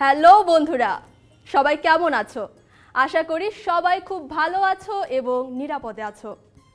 Hello বন্ধুরা, সবাই কেমন আছো? আশা করি সবাই খুব ভালো আছো এবং নিরাপদে আছো।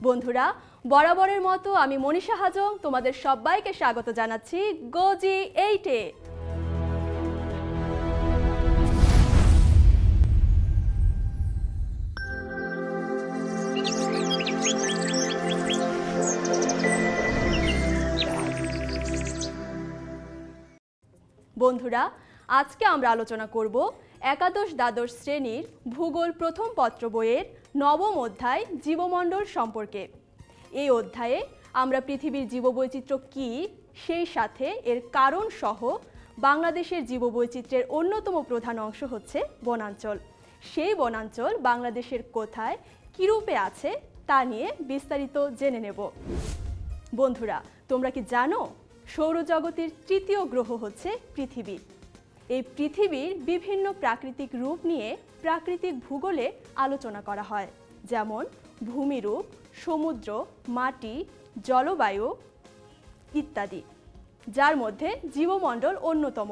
বন্ধুরা, বরাবরের মতো আমি মনীষা হাজং তোমাদের সবাইকে স্বাগত জানাচ্ছি গোজি এইটে বন্ধুরা আজকে আমরা আলোচনা করব একাদশ দ্বাদশ শ্রেণির ভূগোল প্রথম পত্র বইয়ের নবম অধ্যায় জীবমণ্ডল সম্পর্কে। এই অধ্যায়ে আমরা পৃথিবীর জীববৈচিত্র্য কী, সেই সাথে এর কারণ সহ বাংলাদেশের জীববৈচিত্র্যের অন্যতম প্রধান অংশ হচ্ছে বনাঞ্চল। সেই বনাঞ্চল বাংলাদেশের কোথায় কীরূপে আছে, তা নিয়ে বিস্তারিত জেনে নেব। বন্ধুরা, তোমরা কি জানো, সৌরজগতের তৃতীয় গ্রহ হচ্ছে পৃথিবী। এই পৃথিবীর বিভিন্ন প্রাকৃতিক রূপ নিয়ে প্রাকৃতিক ভূগোলে আলোচনা করা হয়। যেমন, ভূমিরূপ, সমুদ্র, মাটি, জলবায়ু ইত্যাদি, যার মধ্যে জীবমণ্ডল অন্যতম।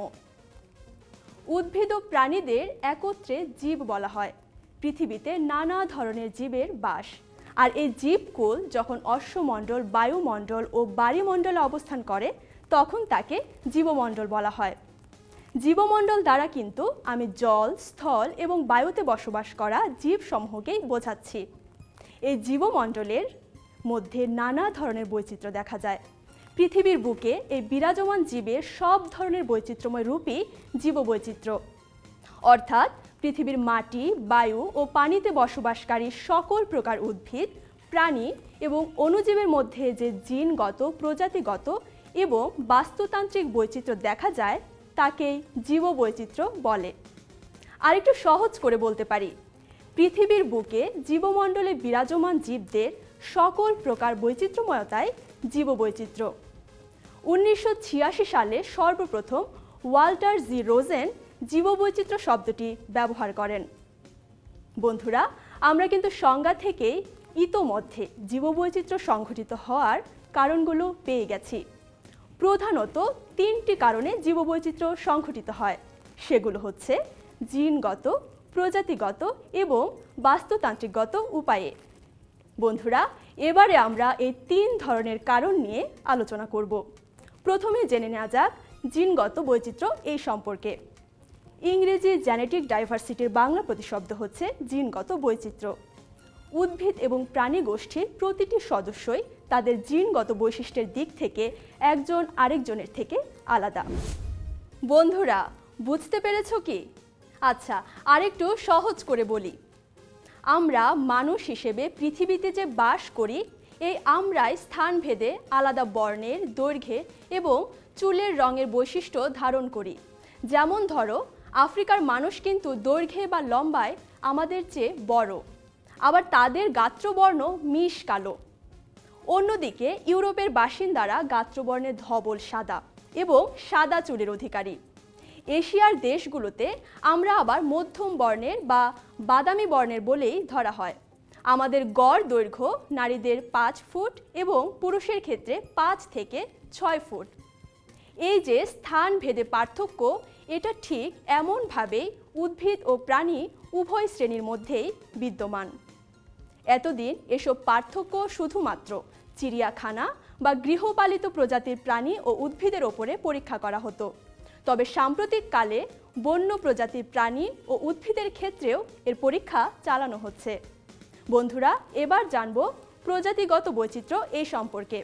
উদ্ভিদ ও প্রাণীদের একত্রে জীব বলা হয়। পৃথিবীতে নানা ধরনের জীবের বাস। আর এই জীবকুল যখন অশ্বমণ্ডল, বায়ুমণ্ডল ও বায়ুমণ্ডলে অবস্থান করে, তখন তাকে জীবমণ্ডল বলা হয়। জীবমণ্ডল দ্বারা কিন্তু আমি জল, স্থল এবং বায়ুতে বসবাস করা জীবসমূহকেই বোঝাচ্ছি। এই জীবমণ্ডলের মধ্যে নানা ধরনের বৈচিত্র্য দেখা যায়। পৃথিবীর বুকে এই বিরাজমান জীবের সব ধরনের বৈচিত্র্যময় রূপই জীববৈচিত্র্য। অর্থাৎ পৃথিবীর মাটি, বায়ু ও পানিতে বসবাসকারী সকল প্রকার উদ্ভিদ, প্রাণী এবং অণুজীবের মধ্যে যে জিনগত, প্রজাতিগত এবং বাস্তুতান্ত্রিক বৈচিত্র্য দেখা যায় তাকেই জীববৈচিত্র্য বলে। আরেকটু সহজ করে বলতে পারি, পৃথিবীর বুকে জীবমণ্ডলে বিরাজমান জীবদের সকল প্রকার বৈচিত্র্যময়তায় জীববৈচিত্র্য। উনিশশো ছিয়াশি সালে সর্বপ্রথম ওয়াল্টার জি. রোজেন জীববৈচিত্র্য শব্দটি ব্যবহার করেন। বন্ধুরা, আমরা কিন্তু সংজ্ঞা থেকেই ইতোমধ্যে জীববৈচিত্র্য সংঘটিত হওয়ার কারণগুলো পেয়ে গেছি। প্রধানত তিনটি কারণে জীববৈচিত্র্য সংঘটিত হয়। সেগুলো হচ্ছে জিনগত, প্রজাতিগত এবং বাস্তুতান্ত্রিকগত উপায়ে। বন্ধুরা, এবারে আমরা এই তিন ধরনের কারণ নিয়ে আলোচনা করব। প্রথমে জেনে নেওয়া যাক জিনগত বৈচিত্র্য এই সম্পর্কে। ইংরেজি জেনেটিক ডাইভার্সিটির বাংলা প্রতিশব্দ হচ্ছে জিনগত বৈচিত্র্য। উদ্ভিদ এবং প্রাণী গোষ্ঠীর প্রতিটি সদস্যই তাদের জিনগত বৈশিষ্ট্যের দিক থেকে একজন আরেকজনের থেকে আলাদা। বন্ধুরা, বুঝতে পেরেছ কি? আচ্ছা আরেকটু সহজ করে বলি। আমরা মানুষ হিসেবে পৃথিবীতে যে বাস করি, এই আমরাই স্থানভেদে আলাদা বর্ণের দৈর্ঘ্যে এবং চুলের রঙের বৈশিষ্ট্য ধারণ করি। যেমন ধরো, আফ্রিকার মানুষ কিন্তু দৈর্ঘ্যে বা লম্বায় আমাদের চেয়ে বড়। আবার তাদের গাত্রবর্ণ মিশ কালো। অন্যদিকে ইউরোপের বাসিন্দারা গাত্রবর্ণের ধবল সাদা এবং সাদা চুলের অধিকারী। এশিয়ার দেশগুলোতে আমরা আবার মধ্যম বর্ণের বা বাদামি বর্ণের বলেই ধরা হয়। আমাদের গড় দৈর্ঘ্য নারীদের পাঁচ ফুট এবং পুরুষের ক্ষেত্রে পাঁচ থেকে ছয় ফুট। এই যে স্থান ভেদে পার্থক্য, এটা ঠিক এমনভাবেই উদ্ভিদ ও প্রাণী উভয় শ্রেণির মধ্যেই বিদ্যমান। এতদিন এসব পার্থক্য শুধুমাত্র চিড়িয়াখানা বা গৃহপালিত প্রজাতির প্রাণী ও উদ্ভিদের ওপরে পরীক্ষা করা হতো। তবে সাম্প্রতিক কালে বন্য প্রজাতির প্রাণী ও উদ্ভিদের ক্ষেত্রেও এর পরীক্ষা চালানো হচ্ছে। বন্ধুরা, এবার জানব প্রজাতিগত বৈচিত্র্য এই সম্পর্কে।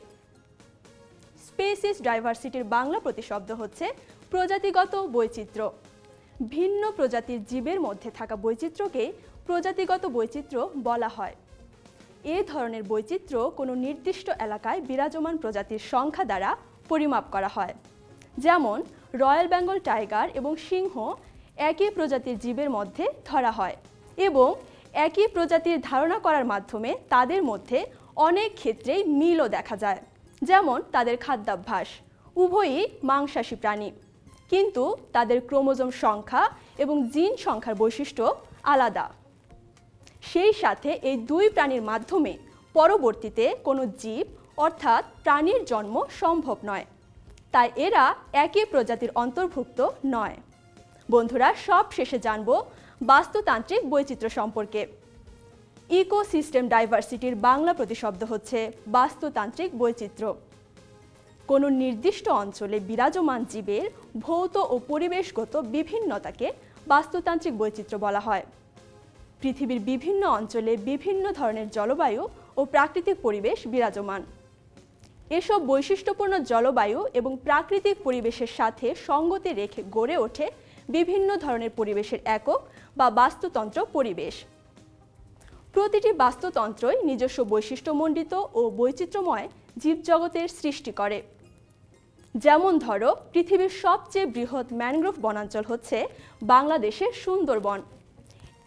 স্পেসিস ডাইভার্সিটির বাংলা প্রতিশব্দ হচ্ছে প্রজাতিগত বৈচিত্র্য। ভিন্ন প্রজাতির জীবের মধ্যে থাকা বৈচিত্র্যকে প্রজাতিগত বৈচিত্র্য বলা হয়। এ ধরনের বৈচিত্র্য কোনো নির্দিষ্ট এলাকায় বিরাজমান প্রজাতির সংখ্যা দ্বারা পরিমাপ করা হয়। যেমন, রয়্যাল বেঙ্গল টাইগার এবং সিংহ একই প্রজাতির জীবের মধ্যে ধরা হয় এবং একই প্রজাতির ধারণা করার মাধ্যমে তাদের মধ্যে অনেক ক্ষেত্রেই মিলও দেখা যায়। যেমন, তাদের খাদ্যাভ্যাস, উভয়ই মাংসাশী প্রাণী। কিন্তু তাদের ক্রোমোজোম সংখ্যা এবং জিন সংখ্যার বৈশিষ্ট্য আলাদা। সেই সাথে এই দুই প্রাণীর মাধ্যমে পরবর্তীতে কোনো জীব অর্থাৎ প্রাণীর জন্ম সম্ভব নয়। তাই এরা একই প্রজাতির অন্তর্ভুক্ত নয়। বন্ধুরা সব শেষে জানব বাস্তুতান্ত্রিক বৈচিত্র্য সম্পর্কে। ইকোসিস্টেম ডাইভার্সিটির বাংলা প্রতিশব্দ হচ্ছে বাস্তুতান্ত্রিক বৈচিত্র্য। কোনো নির্দিষ্ট অঞ্চলে বিরাজমান জীবের ভৌত ও পরিবেশগত বিভিন্নতাকে বাস্তুতান্ত্রিক বৈচিত্র্য বলা হয়। পৃথিবীর বিভিন্ন অঞ্চলে বিভিন্ন ধরনের জলবায়ু ও প্রাকৃতিক পরিবেশ বিরাজমান। এসব বৈশিষ্ট্যপূর্ণ জলবায়ু এবং প্রাকৃতিক পরিবেশের সাথে সঙ্গতি রেখে গড়ে ওঠে বিভিন্ন ধরনের পরিবেশের একক বা বাস্তুতন্ত্র পরিবেশ। প্রতিটি বাস্তুতন্ত্রই নিজস্ব বৈশিষ্ট্যমণ্ডিত ও বৈচিত্র্যময় জীবজগতের সৃষ্টি করে। যেমন ধরো, পৃথিবীর সবচেয়ে বৃহৎ ম্যানগ্রোভ বনাঞ্চল হচ্ছে বাংলাদেশের সুন্দরবন।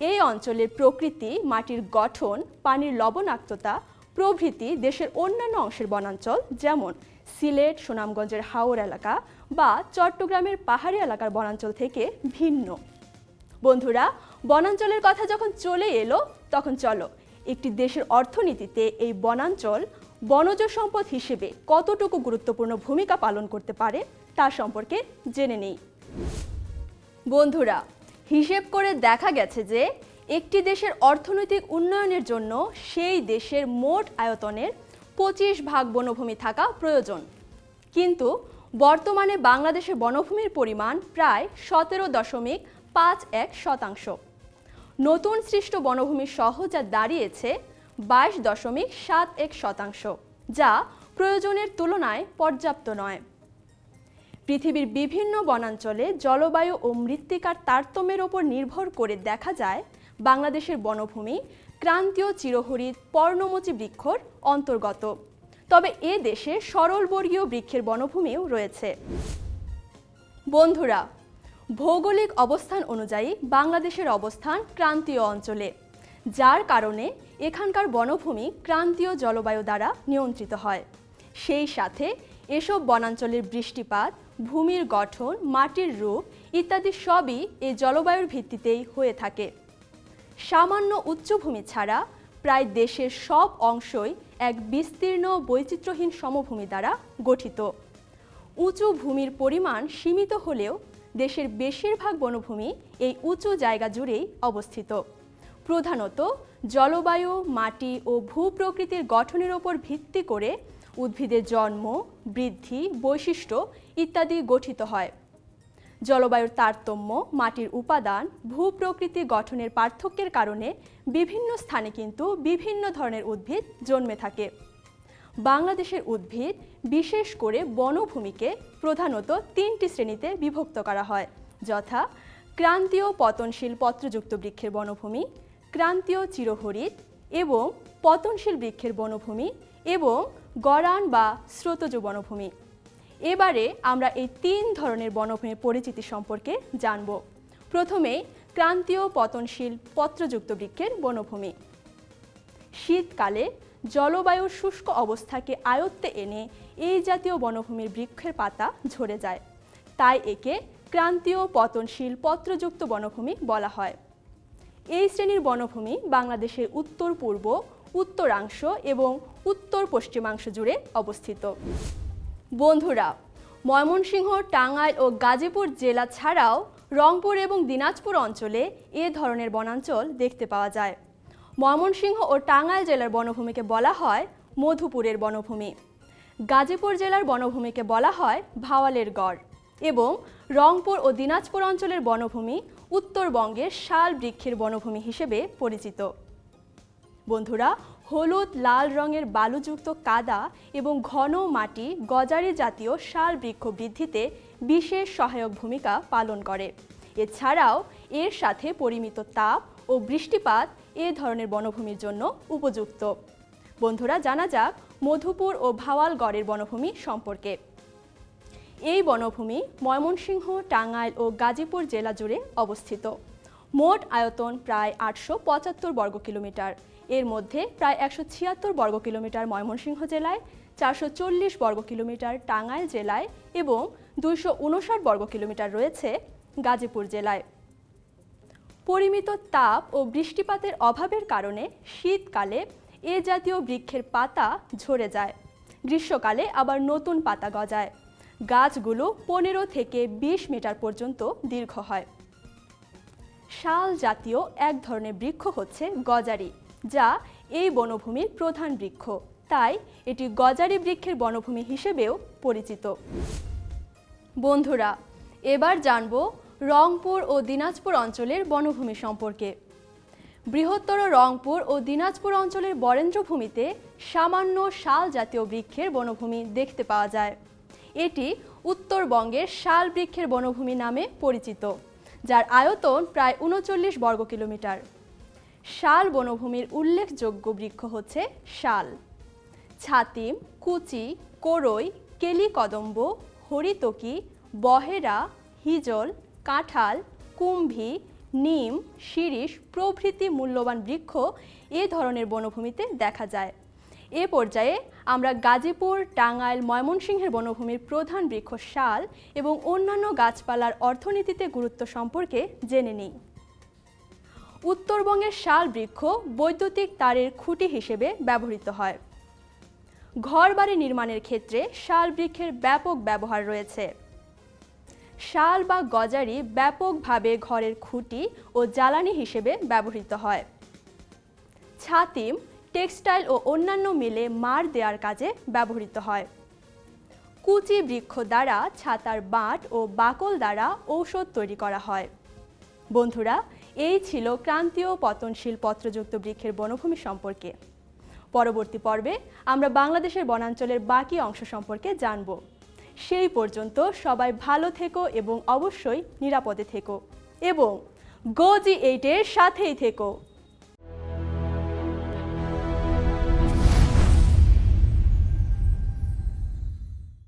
এই অঞ্চলের প্রকৃতি, মাটির গঠন, পানির লবণাক্ততা প্রভৃতি দেশের অন্যান্য অংশের বনাঞ্চল, যেমন সিলেট, সুনামগঞ্জের হাওর এলাকা বা চট্টগ্রামের পাহাড়ি এলাকার বনাঞ্চল থেকে ভিন্ন। বন্ধুরা, বনাঞ্চলের কথা যখন চলে এলো, তখন চলো, একটি দেশের অর্থনীতিতে এই বনাঞ্চল বনজ সম্পদ হিসেবে কতটুকু গুরুত্বপূর্ণ ভূমিকা পালন করতে পারে, তা সম্পর্কে জেনে নেই। বন্ধুরা হিসেব করে দেখা গেছে যে একটি দেশের অর্থনৈতিক উন্নয়নের জন্য সেই দেশের মোট আয়তনের পঁচিশ ভাগ বনভূমি থাকা প্রয়োজন। কিন্তু বর্তমানে বাংলাদেশে বনভূমির পরিমাণ প্রায় সতেরো দশমিক পাঁচ এক শতাংশ। নতুন সৃষ্ট বনভূমি সহ যা দাঁড়িয়েছে বাইশ দশমিক সাত এক শতাংশ, যা প্রয়োজনের তুলনায় পর্যাপ্ত নয়। পৃথিবীর বিভিন্ন বনাঞ্চলে জলবায়ু ও মৃত্তিকার তারতম্যের ওপর নির্ভর করে দেখা যায় বাংলাদেশের বনভূমি, ক্রান্তীয় চিরহরিৎ পর্ণমোচী বৃক্ষর অন্তর্গত। তবে এ দেশে সরলবর্গীয় বৃক্ষের বনভূমিও রয়েছে। বন্ধুরা, ভৌগোলিক অবস্থান অনুযায়ী বাংলাদেশের অবস্থান ক্রান্তীয় অঞ্চলে, যার কারণে এখানকার বনভূমি ক্রান্তীয় জলবায়ু দ্বারা নিয়ন্ত্রিত হয়। সেই সাথে এসব বনাঞ্চলের বৃষ্টিপাত ভূমির গঠন, মাটির রূপ ইত্যাদি সবই এই জলবায়ুর ভিত্তিতেই হয়ে থাকে। সামান্য উচ্চভূমি ছাড়া প্রায় দেশের সব অংশই এক বিস্তীর্ণ বৈচিত্র্যহীন সমভূমি দ্বারা গঠিত। উঁচু ভূমির পরিমাণ সীমিত হলেও দেশের বেশিরভাগ বনভূমি এই উঁচু জায়গা জুড়েই অবস্থিত। প্রধানত জলবায়ু, মাটি ও ভূপ্রকৃতির গঠনের ওপর ভিত্তি করে উদ্ভিদের জন্ম, বৃদ্ধি, বৈশিষ্ট্য ইত্যাদি গঠিত হয়। জলবায়ুর তারতম্য, মাটির উপাদান, ভূপ্রকৃতি গঠনের পার্থক্যের কারণে বিভিন্ন স্থানে কিন্তু বিভিন্ন ধরনের উদ্ভিদ জন্মে থাকে। বাংলাদেশের উদ্ভিদ বিশেষ করে বনভূমিকে প্রধানত তিনটি শ্রেণীতে বিভক্ত করা হয়, যথা ক্রান্তীয় পতনশীল পত্রযুক্ত বৃক্ষের বনভূমি, ক্রান্তীয় চিরহরিৎ এবং পতনশীল বৃক্ষের বনভূমি এবং গড়ান বা স্রোতজ বনভূমি। এবারে আমরা এই তিন ধরনের বনভূমির পরিচিতি সম্পর্কে জানব। প্রথমে ক্রান্তীয় পতনশীল পত্রযুক্ত বৃক্ষের বনভূমি। শীতকালে জলবায়ুর শুষ্ক অবস্থাকে আয়ত্তে এনে এই জাতীয় বনভূমির বৃক্ষের পাতা ঝরে যায়। তাই একে ক্রান্তীয় পতনশীল পত্রযুক্ত বনভূমি বলা হয়। এই শ্রেণির বনভূমি বাংলাদেশের উত্তর পূর্ব উত্তরাংশ এবং উত্তর পশ্চিমাংশ জুড়ে অবস্থিত। বন্ধুরা, ময়মনসিংহ, টাঙ্গাইল ও গাজীপুর জেলা ছাড়াও রংপুর এবং দিনাজপুর অঞ্চলে এ ধরনের বনাঞ্চল দেখতে পাওয়া যায়। ময়মনসিংহ ও টাঙ্গাইল জেলার বনভূমিকে বলা হয় মধুপুরের বনভূমি। গাজীপুর জেলার বনভূমিকে বলা হয় ভাওয়ালের গড় এবং রংপুর ও দিনাজপুর অঞ্চলের বনভূমি উত্তরবঙ্গের শাল বৃক্ষের বনভূমি হিসেবে পরিচিত। বন্ধুরা, হলুদ, লাল রঙের বালুযুক্ত কাদা এবং ঘন মাটি গজারি জাতীয় শাল বৃক্ষ বৃদ্ধিতে বিশেষ সহায়ক ভূমিকা পালন করে। এছাড়াও, এর সাথে পরিমিত তাপ ও বৃষ্টিপাত এ ধরনের বনভূমির জন্য উপযুক্ত। বন্ধুরা, জানা যাক মধুপুর ও ভাওয়ালগড়ের বনভূমি সম্পর্কে। এই বনভূমি ময়মনসিংহ, টাঙ্গাইল ও গাজীপুর জেলা জুড়ে অবস্থিত। মোট আয়তন প্রায় আটশো পঁচাত্তর বর্গ কিলোমিটার এর মধ্যে প্রায় একশো ছিয়াত্তর বর্গ কিলোমিটার ময়মনসিংহ জেলায়, চারশো চল্লিশ বর্গ কিলোমিটার টাঙ্গাইল জেলায় এবং দুইশো উনষাট বর্গ কিলোমিটার রয়েছে গাজীপুর জেলায়। পরিমিত তাপ ও বৃষ্টিপাতের অভাবের কারণে শীতকালে এ জাতীয় বৃক্ষের পাতা ঝরে যায়, গ্রীষ্মকালে আবার নতুন পাতা গজায়। গাছগুলো পনেরো থেকে বিশ মিটার পর্যন্ত দীর্ঘ হয়। শাল জাতীয় এক ধরনের বৃক্ষ হচ্ছে গজারি। যা এই বনভূমির প্রধান বৃক্ষ। তাই এটি গজারি বৃক্ষের বনভূমি হিসেবেও পরিচিত। বন্ধুরা, এবার জানব রংপুর ও দিনাজপুর অঞ্চলের বনভূমি সম্পর্কে। বৃহত্তর রংপুর ও দিনাজপুর অঞ্চলের বরেন্দ্রভূমিতে সামান্য শাল জাতীয় বৃক্ষের বনভূমি দেখতে পাওয়া যায়। এটি উত্তরবঙ্গের শাল বৃক্ষের বনভূমি নামে পরিচিত, যার আয়তন প্রায় উনচল্লিশ বর্গ কিলোমিটার শাল বনভূমির উল্লেখযোগ্য বৃক্ষ হচ্ছে শাল। ছাতিম কুচি, কোরই, কেলিকদম্ব, হরিতকি, বহেরা, হিজল, কাঁঠাল, কুম্ভি, নিম, শিরিষ প্রভৃতি মূল্যবান বৃক্ষ এ ধরনের বনভূমিতে দেখা যায়। এ পর্যায়ে আমরা গাজীপুর, টাঙ্গাইল, ময়মনসিংহের বনভূমির প্রধান বৃক্ষ শাল এবং অন্যান্য গাছপালার অর্থনীতিতে গুরুত্ব সম্পর্কে জেনে নিই। উত্তরবঙ্গের শাল বৃক্ষ বৈদ্যুতিক তারের খুঁটি হিসেবে ব্যবহৃত হয়। ঘরবাড়ি নির্মাণের ক্ষেত্রে শাল বৃক্ষের ব্যাপক ব্যবহার রয়েছে। শাল বা গজারি ব্যাপকভাবে ঘরের খুঁটি ও জ্বালানি হিসেবে ব্যবহৃত হয়। ছাতিম, টেক্সটাইল ও অন্যান্য মিলে মার দেওয়ার কাজে ব্যবহৃত হয়। কুচি বৃক্ষ দ্বারা ছাতার বাঁট ও বাকল দ্বারা ঔষধ তৈরি করা হয়। বন্ধুরা এই ছিল ক্রান্তীয় পতনশীল পত্রযুক্ত বৃক্ষের বনভূমি সম্পর্কে। পরবর্তী পর্বে আমরা বাংলাদেশের বনাঞ্চলের বাকি অংশ সম্পর্কে জানব। সেই পর্যন্ত সবাই ভালো থেকো এবং অবশ্যই নিরাপদে থেকো এবং গো জি এইটের সাথেই থেকো।